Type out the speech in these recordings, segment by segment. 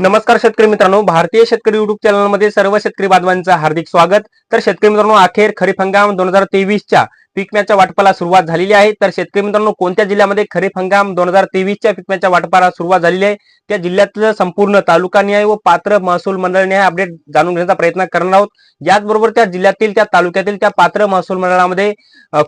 नमस्कार शेतकरी मित्रांनो भारतीय शेतकरी युट्यूब चॅनलमध्ये सर्व शेतकरी बांधवांचं हार्दिक स्वागत. तर शेतकरी मित्रांनो अखेर खरीप हंगाम दोन हजार तेवीसच्या पिकम्याच्या वाटपाला सुरुवात झालेली आहे. तर शेतकरी मित्रांनो कोणत्या जिल्ह्यामध्ये खरीप हंगाम दोन हजार तेवीसच्या पिकम्याच्या वाटपाला सुरुवात झालेली आहे? त्या जिल्ह्यातलं संपूर्ण तालुका निहाय व पात्र महसूल मंडळ निहाय अपडेट जाणून घेण्याचा प्रयत्न करणार आहोत. याचबरोबर त्या जिल्ह्यातील त्या तालुक्यातील त्या पात्र महसूल मंडळामध्ये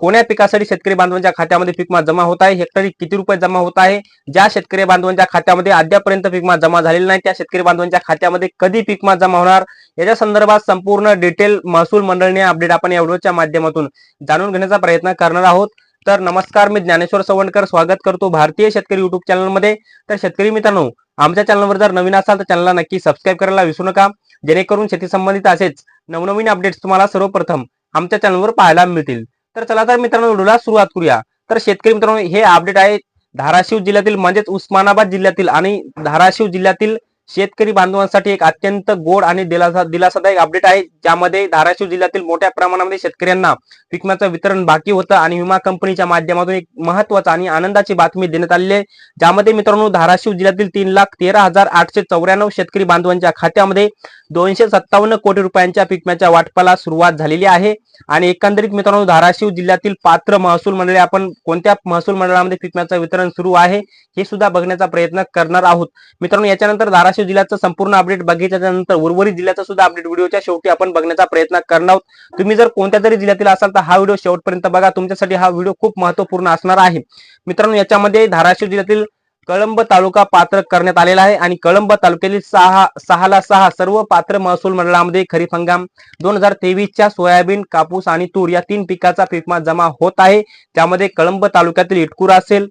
कोण्या पिकासाठी शेतकरी बांधवांच्या खात्यामध्ये पीकमा जमा होत आहे? हेक्टरी किती रुपये जमा होत आहे? ज्या शेतकरी बांधवांच्या खात्यामध्ये अद्यापर्यंत पीकमा जमा झालेला नाही त्या शेतकरी बांधवांच्या खात्यामध्ये कधी पीकमा जमा होणार? याच्या संदर्भात संपूर्ण डिटेल महसूल मंडळने अपडेट आपण या व्हिडिओच्या माध्यमातून जाणून घेण्याचा प्रयत्न करणार आहोत. तर नमस्कार मी ज्ञानेश्वर सवणकर स्वागत करतो भारतीय शेतकरी युट्यूब चॅनलमध्ये. तर शेतकरी मित्रांनो आमच्या चॅनलवर जर नवीन असाल तर चॅनलला नक्की सबस्क्राईब करायला विसरू नका. जेणेकरून शेती संबंधित असेच नवनवीन अपडेट्स तुम्हाला सर्वप्रथम आमच्या चॅनलवर पाहायला मिळतील. तर चला तर मित्रांनो व्हिडिओला सुरुवात करूया. तर शेतकरी मित्रांनो हे अपडेट आहे धाराशिव जिल्ह्यातील म्हणजेच उस्मानाबाद जिल्ह्यातील आणि धाराशिव जिल्ह्यातील शेतकरी बांधवांसाठी एक अत्यंत गोड आणि दिलासा दिलासादायक अपडेट आहे ज्यामध्ये धाराशिव जिल्ह्यातील मोठ्या प्रमाणामध्ये शेतकऱ्यांना विकम्याचं वितरण बाकी होतं आणि विमा कंपनीच्या माध्यमातून एक महत्वाची आणि आनंदाची बातमी देण्यात आलेली आहे. ज्यामध्ये मित्रांनो धाराशिव जिल्ह्यातील तीन लाख तेरा हजार आठशे चौऱ्याण्णव शेतकरी बांधवांच्या खात्यामध्ये दोनशे सत्तावन्न कोटी रुपयांच्या पिकम्याच्या वाटपाला सुरुवात झालेली आहे. आणि एकंदरीत मित्रांनो धाराशिव जिल्ह्यातील पात्र महसूल मंडळे आपण कोणत्या महसूल मंडळामध्ये पिकम्याचं वितरण सुरू आहे हे सुद्धा बघण्याचा प्रयत्न करणार आहोत. मित्रांनो याच्यानंतर धाराशिव जिल्ह्याचं संपूर्ण अपडेट बघितल्यानंतर उर्वरित जिल्ह्याचा सुद्धा अपडेट व्हिडिओच्या शेवटी आपण बघण्याचा प्रयत्न करणार आहोत. तुम्ही जर कोणत्या तरी जिल्ह्यातील असाल तर हा व्हिडिओ शेवटपर्यंत बघा. तुमच्यासाठी हा व्हिडिओ खूप महत्त्वपूर्ण असणार आहे. मित्रांनो याच्यामध्ये धाराशिव जिल्ह्यातील कळंब तालुका पात्र करण्यात आलेला आहे आणि कळंब तालुक्यातील सहा सहाला सहा सर्व पात्र महसूल मंडळामध्ये खरीप हंगाम दोन हजार तेवीसच्या सोयाबीन कापूस आणि तूर या तीन पिकाचा पीकमा जमा होत आहे. त्यामध्ये कळंब तालुक्यातील इटकुरा असेल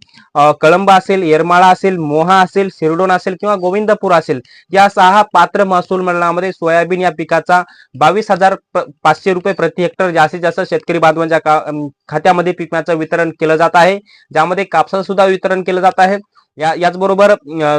कळंब असेल येरमाळा असेल मोहा असेल शिरडोन असेल किंवा गोविंदपूर असेल या सहा पात्र महसूल मंडळामध्ये सोयाबीन या पिकाचा बावीस हजार प- पाचशे रुपये प्रति हेक्टर जास्तीत जास्त शेतकरी बांधवांच्या का- खात्यामध्ये पिकम्याचं वितरण केलं जात आहे. ज्यामध्ये कापसाचं सुद्धा वितरण केलं जात आहे. या याचबरोबर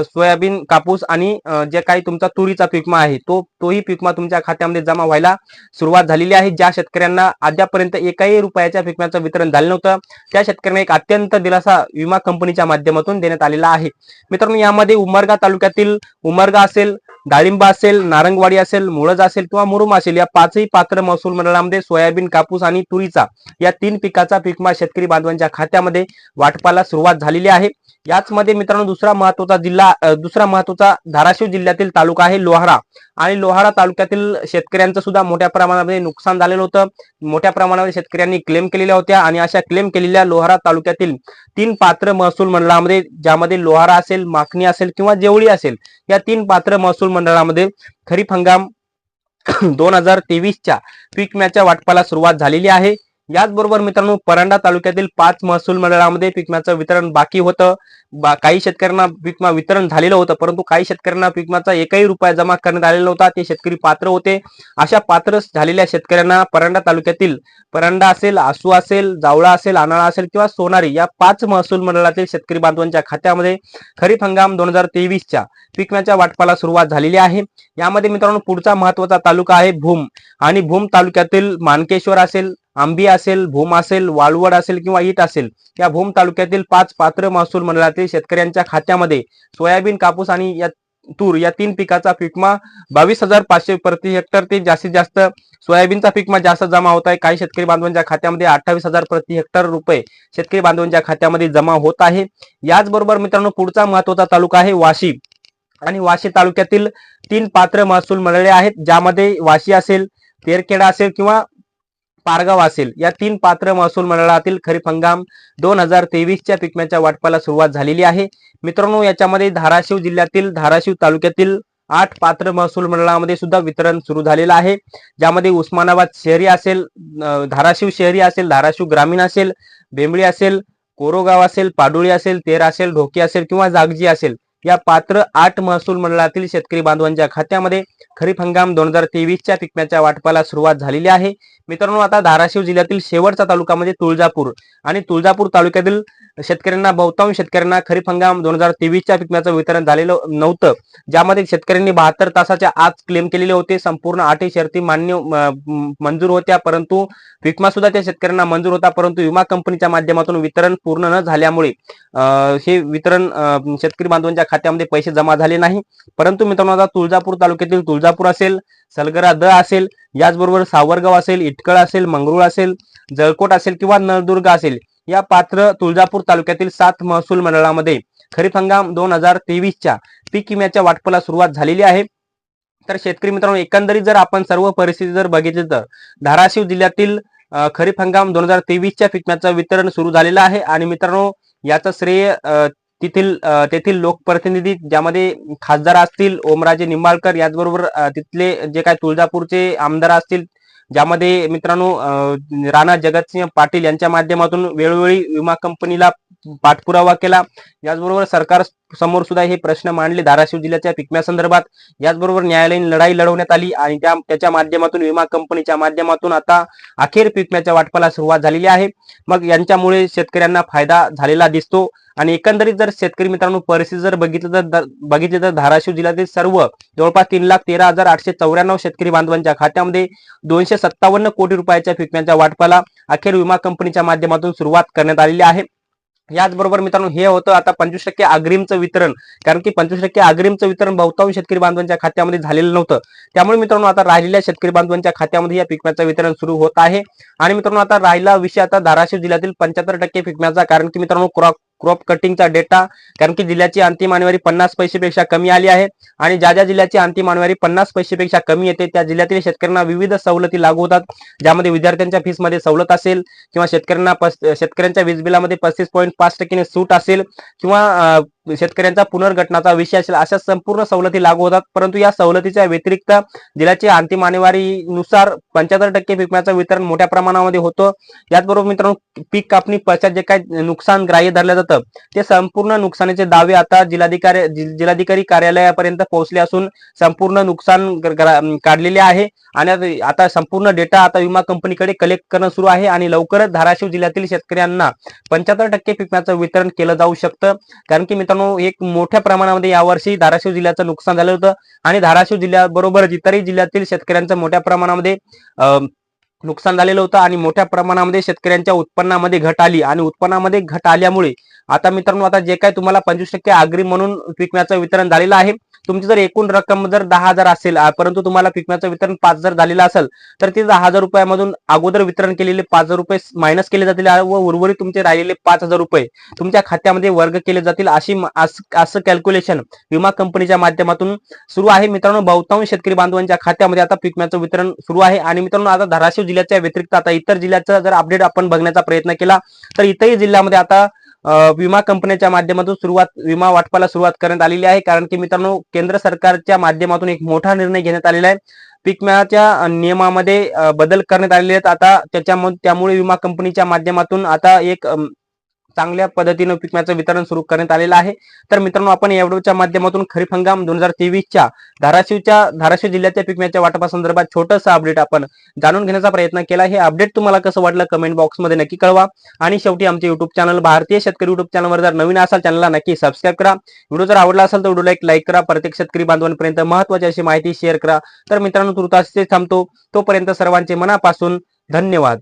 सोयाबीन कापूस आणि जे काही तुमचा तुरीचा पिकमा आहे तो तोही पिकमा तुमच्या खात्यामध्ये जमा व्हायला सुरुवात झालेली आहे. ज्या शेतकऱ्यांना अद्यापर्यंत एकाही रुपयाच्या पिकम्याचं वितरण झालं नव्हतं त्या शेतकऱ्यांना एक अत्यंत दिलासा विमा कंपनीच्या माध्यमातून देण्यात आलेला आहे. मित्रांनो यामध्ये उमरगा तालुक्यातील उमरगा असेल डाळिंब असेल नारंगवाडी असेल मुळज असेल किंवा मुरुम असेल या पाचही पात्र महसूल मंडळामध्ये सोयाबीन कापूस आणि तुरीचा या तीन पिकाचा पिकमा शेतकरी बांधवांच्या खात्यामध्ये वाटपाला सुरुवात झालेली आहे. याचमध्ये मित्रांनो दुसरा महत्त्वाचा जिल्हा दुसरा महत्त्वाचा धाराशिव जिल्ह्यातील तालुका आहे लोहारा. आणि लोहारा तालुक्यातील शेतकऱ्यांचं सुद्धा मोठ्या प्रमाणामध्ये नुकसान झालेलं होतं. मोठ्या प्रमाणामध्ये शेतकऱ्यांनी क्लेम केलेल्या होत्या आणि अशा क्लेम केलेल्या लोहारा तालुक्यातील तीन पात्र महसूल मंडळामध्ये ज्यामध्ये लोहारा असेल माखणी असेल किंवा जेवळी असेल या तीन पात्र महसूल मंडळामध्ये खरीप हंगाम दोन हजार तेवीसच्या पीक मॅचच्या वाटपाला सुरुवात झालेली आहे. याचबरोबर मित्रांनो परांडा तालुक्यातील पाच महसूल मंडळामध्ये पिकम्याचं वितरण बाकी होतं. बा- काही शेतकऱ्यांना पिकमा वितरण झालेलं होतं परंतु काही शेतकऱ्यांना पिकमाचा एकही रुपया जमा करण्यात आलेला नव्हता. ते शेतकरी पात्र होते. अशा पात्र झालेल्या शेतकऱ्यांना परांडा तालुक्यातील परांडा असेल आसू असेल जावळा असेल आनाळा असेल किंवा सोनारी या पाच महसूल मंडळातील शेतकरी बांधवांच्या खात्यामध्ये खरीप हंगाम दोन हजार तेवीसच्या पिकम्याच्या वाटपाला सुरुवात झालेली आहे. यामध्ये मित्रांनो पुढचा महत्त्वाचा तालुका आहे भूम. आणि भूम तालुक्यातील मानकेश्वर असेल आंबी असेल भूम असेल वाळवड असेल किंवा ईट असेल या भूम तालुक्यातील पाच पात्र महसूल मंडळातील शेतकऱ्यांच्या खात्यामध्ये सोयाबीन कापूस आणि या तूर या तीन पिकाचा पिकमा बावीस हजार पाचशे प्रति हेक्टर ते जास्तीत जास्त सोयाबीनचा पिकमा जास्त जमा होत आहे. काही शेतकरी बांधवांच्या खात्यामध्ये अठ्ठावीस हजार प्रति हेक्टर रुपये शेतकरी बांधवांच्या खात्यामध्ये जमा होत आहे. याचबरोबर मित्रांनो पुढचा महत्त्वाचा तालुका आहे वाशी. आणि वाशी तालुक्यातील तीन पात्र महसूल मंडळे आहेत ज्यामध्ये वाशी असेल तेरखेडा असेल किंवा पारगाव असेल. या तीन पात्र महसूल मंडळातील खरीप हंगाम दोन हजार तेवीसच्या पिकम्याच्या वाटपाला सुरुवात झालेली आहे. मित्रांनो याच्यामध्ये धाराशिव जिल्ह्यातील धाराशिव तालुक्यातील आठ पात्र महसूल मंडळामध्ये सुद्धा वितरण सुरू झालेलं आहे. ज्यामध्ये उस्मानाबाद शहरी असेल धाराशिव शहरी असेल धाराशिव ग्रामीण असेल बेंबळी असेल कोरोगाव असेल पाडोळी असेल तेर असेल ढोकी असेल किंवा जागजी असेल या पात्र आठ महसूल मंडळातील शेतकरी बांधवांच्या खात्यामध्ये खरीप हंगाम दोन हजार तेवीसच्या पिकम्याच्या वाटपाला सुरुवात झालेली आहे. मित्रांनो आता धाराशिव जिल्ह्यातील शेवटचा तालुका म्हणजे तुळजापूर आणि तुळजापूर तालुक्यातील शेतकऱ्यांना बहुतांश शेतकऱ्यांना खरीप हंगाम दोन हजार तेवीसच्या पिकम्याचं वितरण झालेलं नव्हतं. ज्यामध्ये शेतकऱ्यांनी बहात्तर तासाच्या आत क्लेम केलेले होते. संपूर्ण आठही शर्ती मान्य मंजूर होत्या परंतु विमा सुद्धा त्या शेतकऱ्यांना मंजूर होता परंतु विमा कंपनीच्या माध्यमातून वितरण पूर्ण न झाल्यामुळे हे वितरण शेतकरी बांधवांच्या खात्यामध्ये पैसे जमा झाले नाही. परंतु मित्रांनो आता तुळजापूर तालुक्यातील तुळजापूर असेल सलगरा द असेल याचबरोबर सावरगाव असेल इटकळ असेल मंगरुळ असेल जळकोट असेल किंवा नळदुर्ग असेल या पात्र तुळजापूर तालुक्यातील सात महसूल मंडळामध्ये खरीप हंगाम दोन हजार तेवीसच्या पीक विम्याच्या वाटपाला सुरुवात झालेली आहे. तर शेतकरी मित्रांनो एकंदरीत जर आपण सर्व परिस्थिती जर बघितली तर धाराशिव जिल्ह्यातील खरीप हंगाम दोन हजार तेवीसच्या पिकम्याचं वितरण सुरू झालेलं आहे. आणि मित्रांनो याचं श्रेय तेथील तेथील लोकप्रतिनिधी ज्यामध्ये खासदार असतील ओमराजे निंबाळकर याचबरोबर तिथले जे काय तुळजापूरचे आमदार असतील ज्यामध्ये मित्रांनो राणा जगतसिंह पाटील यांच्या माध्यमातून वेळोवेळी विमा कंपनीला पाठपुरावा केला. याचबरोबर सरकार समोर सुद्धा हे प्रश्न मांडले. धाराशिव जिल्ह्याच्या पिकम्या संदर्भात याचबरोबर न्यायालयीन लढाई लढवण्यात आली आणि त्या त्याच्या माध्यमातून विमा कंपनीच्या माध्यमातून आता अखेर पिकम्याच्या वाटपाला सुरुवात झालेली आहे. मग यांच्यामुळे शेतकऱ्यांना फायदा झालेला दिसतो आणि एकंदरीत जर शेतकरी मित्रांनो परिस्थिती जर बघितलं तर द- बघितली तर धाराशिव जिल्ह्यातील सर्व जवळपास तीन लाख तेरा हजार आठशे चौऱ्याण्णव शेतकरी बांधवांच्या खात्यामध्ये दोनशे सत्तावन्न कोटी रुपयाच्या पिकम्याच्या वाटपाला अखेर विमा कंपनीच्या माध्यमातून सुरुवात करण्यात आलेली आहे. याचबरोबर मित्रांनो हे होतं आता पंचवीस टक्के अग्रिमचं वितरण. कारण की पंचवीस टक्के अग्रिमचं वितरण बहुतांश शेतकरी बांधवांच्या खात्यामध्ये झालेलं नव्हतं. त्यामुळे मित्रांनो आता राहिलेल्या शेतकरी बांधवांच्या खात्यामध्ये या पिकम्याचं वितरण सुरू होत आहे. आणि मित्रांनो आता राहिला विषय आता धाराशिव जिल्ह्यातील पंच्याहत्तर टक्के पिकम्याचा. कारण की मित्रांनो क्रॉप क्रॉप कटिंगचा डेटा कारण की जिल्ह्याची अंतिम आणेवारी पन्नास पैसेपेक्षा कमी आली आहे. आणि ज्या ज्या जिल्ह्याची अंतिम आणेवारी पन्नास पैसेपेक्षा कमी येते त्या जिल्ह्यातील शेतकऱ्यांना विविध सवलती लागू होतात. ज्यामध्ये विद्यार्थ्यांच्या फीसमध्ये सवलत असेल किंवा शेतकऱ्यांना पस- शेतकऱ्यांच्या वीज बिलामध्ये पस्तीस पॉईंट पाच टक्के सूट असेल किंवा म्हणजे शेतकऱ्यांचा पुनर्गठनाचा विषय असेल अशा संपूर्ण सवलती लागू होतात. परंतु या सवलतीच्या व्यतिरिक्त जिल्ह्याची अंतिम आणेवारीनुसार पंच्याहत्तर टक्के पीक वितरण मोठ्या प्रमाणामध्ये होतं. याचबरोबर मित्रांनो पीक कापणी पश्चात जे काही नुकसान ग्राह्य धरलं जातं ते संपूर्ण नुकसानीचे दावे आता जिल्हाधिकारी जिल्हाधिकारी कार्यालयापर्यंत पोहोचले असून संपूर्ण नुकसान काढलेले आहे. आणि आता- संपूर्ण डेटा आता विमा कंपनीकडे कलेक्ट करणं सुरू आहे आणि लवकरच धाराशिव जिल्ह्यातील शेतकऱ्यांना पंच्याहत्तर टक्के पीक वितरण केलं जाऊ शकतं. कारण की मित्रांनो एक मोठ्या प्रमाणामध्ये यावर्षी धाराशिव जिल्ह्याचं नुकसान झालं होतं. आणि धाराशिव जिल्ह्याबरोबरच इतरही जिल्ह्यातील शेतकऱ्यांचं मोठ्या प्रमाणामध्ये नुकसान झालेलं होतं आणि मोठ्या प्रमाणामध्ये शेतकऱ्यांच्या उत्पन्नामध्ये घट आली. आणि उत्पन्नामध्ये घट आल्यामुळे आता मित्रांनो आता जे काय तुम्हाला पंचवीस टक्के अग्रिम म्हणून पिकम्याचं वितरण झालेलं आहे तुमची जर एकूण रक्कम जर दहा हजार असेल परंतु तुम्हाला पिकम्याचं वितरण पाच हजार झालेलं असेल तर ते दहा हजार रुपयामधून अगोदर वितरण केलेले पाच हजार रुपये मायनस केले जातील व उर्वरित तुमचे राहिलेले पाच हजार रुपये तुमच्या खात्यामध्ये वर्ग केले जातील अशी असं कॅल्क्युलेशन विमा कंपनीच्या माध्यमातून सुरू आहे. मित्रांनो बहुतांश शेतकरी बांधवांच्या खात्यामध्ये आता पिकम्याचं वितरण सुरू आहे. आणि मित्रांनो आता धाराशिव जिल्ह्याच्या व्यतिरिक्त आता इतर जिल्ह्याचा जर अपडेट आपण बघण्याचा प्रयत्न केला तर इतरही जिल्ह्यामध्ये आता विमा कंपन्याच्या माध्यमातून सुरुवात विमा वाटपाला सुरुवात करण्यात आलेली आहे. कारण की मित्रांनो केंद्र सरकारच्या माध्यमातून एक मोठा निर्णय घेण्यात आलेला आहे. पीक विम्याच्या नियमामध्ये बदल करण्यात आलेले आहेत. आता त्याच्यामध्ये त्यामुळे विमा कंपनीच्या माध्यमातून आता एक चांगल्या पद्धतीनं पिकम्याचं वितरण सुरू करण्यात आलेलं आहे. तर मित्रांनो आपण या व्हिडिओच्या माध्यमातून खरीप हंगाम दोन हजार तेवीसच्या धाराशिवच्या धाराशिव जिल्ह्याच्या पिकम्याच्या वाटपासंदर्भात छोटंसं अपडेट आपण जाणून घेण्याचा प्रयत्न केला. हे अपडेट तुम्हाला कसं वाटलं कमेंट बॉक्समध्ये नक्की कळवा. आणि शेवटी आमचे युट्यूब चॅनल भारतीय शेतकरी युट्यूब चॅनलवर जर नवीन असाल चॅनलला नक्की सबस्क्राईब करा. व्हिडिओ जर आवडला असेल तर व्हिडिओला एक लाईक करा. प्रत्येक शेतकरी बांधवांपर्यंत महत्वाची अशी माहिती शेअर करा. तर मित्रांनो तुर्तास थांबतो. तोपर्यंत सर्वांचे मनापासून धन्यवाद.